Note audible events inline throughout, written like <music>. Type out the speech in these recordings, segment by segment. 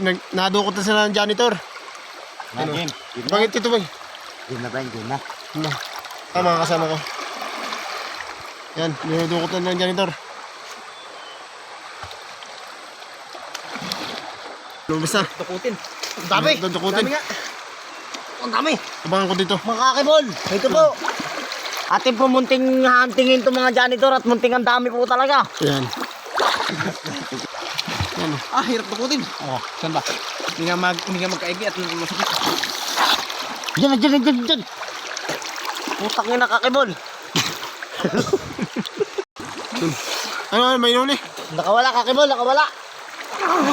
nag, nadukot na sila ng janitor. Ano? Game. Game. Bakit ito ba? Game na ba? Game na. Ano? Ah, mga kasama ko. Yan, dinudukot na ng janitor. Lumabas na. Tukutin. Ang dami. Dudukutin. Dami nga. Ang dami. Abangan ko dito. Mga kakibol, ito po. Ating po munting huntingin itong mga janitor at munting ang dami po talaga. Yan. Yan. Ah, hirap tukutin. Oh, saan ba? Hindi nga, mag, hindi nga magkaigi at masakit. Diyan, diyan, diyan, diyan. Putang ina kakibol. Ano, ano, may inuli? Nakawala kakibol, nakawala.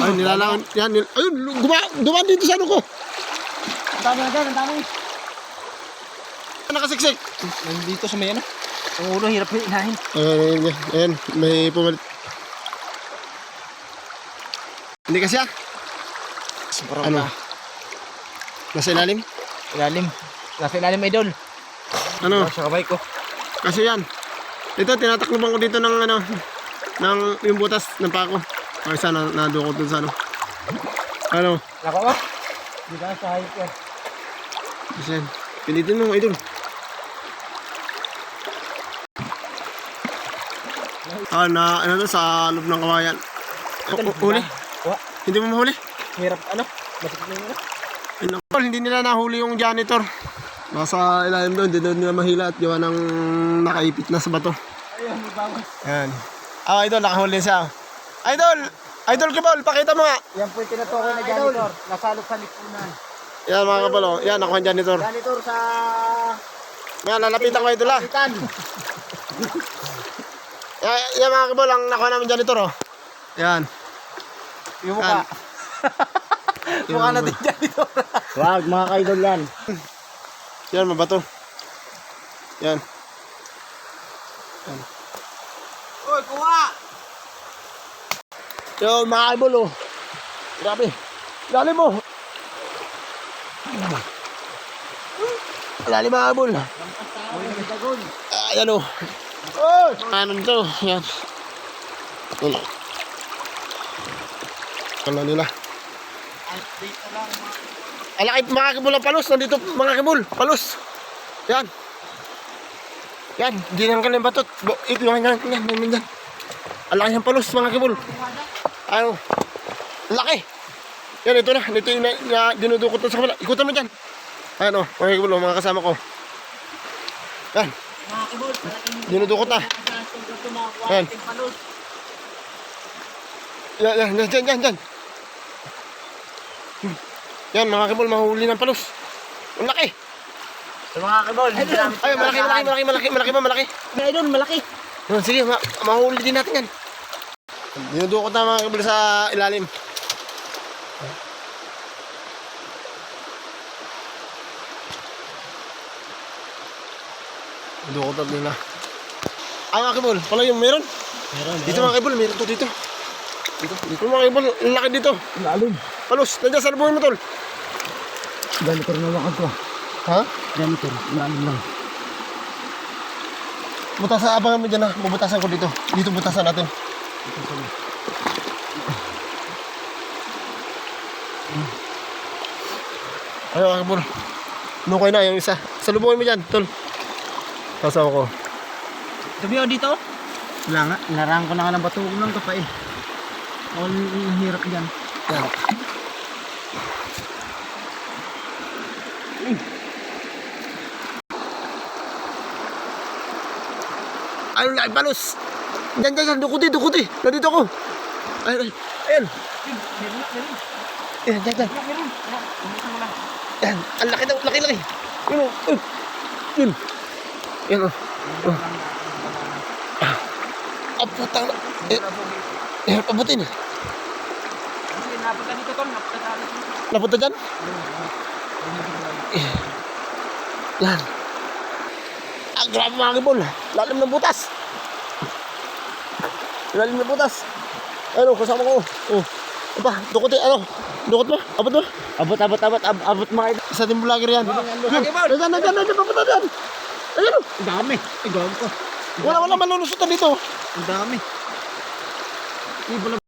Ay, nilalangan. Yan, nil ayun, duma, dumaan dito sa ano ko. Ang dami na dyan, ang dami. Nakasiksik. Nandito sa may ano. Ang ulo, hirap hinahin. Ayan, ayan, ayan, ayan, may pumalit. Hindi kasi ah. Sobrang Ano? na. Nasa ilalim? Ilalim. Nasa ilalim idol. Ano? Sa kamay ko. Kasi yan. Ito, tinatakluban ko dito ng ano, ng yung butas ng pako. Ay, sana nadukot dun sa ano. Ano? Nako ba? Hindi ka sa hayop yan. Kasi yan. Pilitin mo, idol. Ah, na, ano to, sa loob ng kawayan. Huli? Wa. Hindi mo mahuli? Hirap ano? Masakit na yun. ano? Hindi nila nahuli yung janitor. Nasa ilalim doon, hindi doon nila mahila at gawa ng nakaipit na sa bato. Ayun, may bago. Yan. Ah, idol, nakahuli siya. Idol! Idol Kibol, pakita mo nga. Yan po yung tinutukoy na janitor. Nasalot sa lipunan. Yan mga kabalo. Yan, nakuha yung janitor. Janitor sa... Yan, lalapitan ko idol ah. Yan, yan mga kabalo, ang nakuha namin janitor oh. Yan. Yung Yan. mukha. <laughs> mukha natin janitor. Wag, mga kaidol yan. Yan, mabato. Yan. Uy, kuha! Yo, mga kabalo oh. Grabe. Lalim mo. Lalim mga kabalo. Ayan. Oh! Ano to? Yan. Yan. Kala nila. Ang laki mga kibul ng palos. Nandito mga kibul. Palos. Yan. Yan. Ginang ka ng batot. Ito yan. Yan. Yan. Yan. yan. Ang laki ng palos mga kibul. Ano? Ang laki. Yan. Ito na. Ito yung na, na dinudukot na sa kabila. Ikutan mo dyan. Ano? Mga kibul. oh, Mga kasama ko. Yan. Mga parating Dinudukot na. Yan. Yan, yan, yan, yan, yan, yan. Yan, mga kibol, mahuli ng palos. Ang laki. Sa mga kibol, hindi namin Ay, malaki, malaki, malaki, malaki, malaki malaki. Mga idol, malaki. Yan, sige, ma mahuli din natin yan. Dinudukot na mga kibol sa ilalim. Dinudukot na nila. Ay, mga kibol, pala yung meron. Meron, Dito mga kibol, meron to dito. Dito, dito mga kibol, ang laki dito. Lalim. Palos, nandiyan sa lubuhin mo tol. Janitor na lakad ko. Ha? Janitor, lalim lang. Butasan, abangan mo dyan ha. Bubutasan ko dito. Dito butasan natin. Ayaw, kakabul. Nukay na yung isa. Salubungin mo dyan, tol. Kasama ko. Sabi ako dito. Wala nga, narang ko na nga ng bato ng kapay. All ang hirap dyan. Yan. Ayun na, palos. Diyan, diyan, diyan. Dukuti, dukuti. Nandito ako. Ayun, ayun. Ayun. Yan, diyan, diyan. Yan. Ang laki daw, laki, laki. Yun, oh. Yun. Yun. Yan, oh. Oh. Ah, ah, putang. Eh, eh, pabutin. Napunta dito tol. Napunta akin. Napunta dyan? Yan. Ah, grabe mga kibol. Lalim ng butas. Lalim ng butas. Ano, kasama ko. Oh. Apa, dukot eh, ano? Dukot mo? Abot mo? Abot, abot, abot, ab- abot mga idol. Isa din vlogger yan. Nandiyan, nandiyan, nandiyan, papunta dyan. Ayun, oh. Ang dami. Ay, gawin ko. wala, wala malulusutan dito. Ang dami. Ibon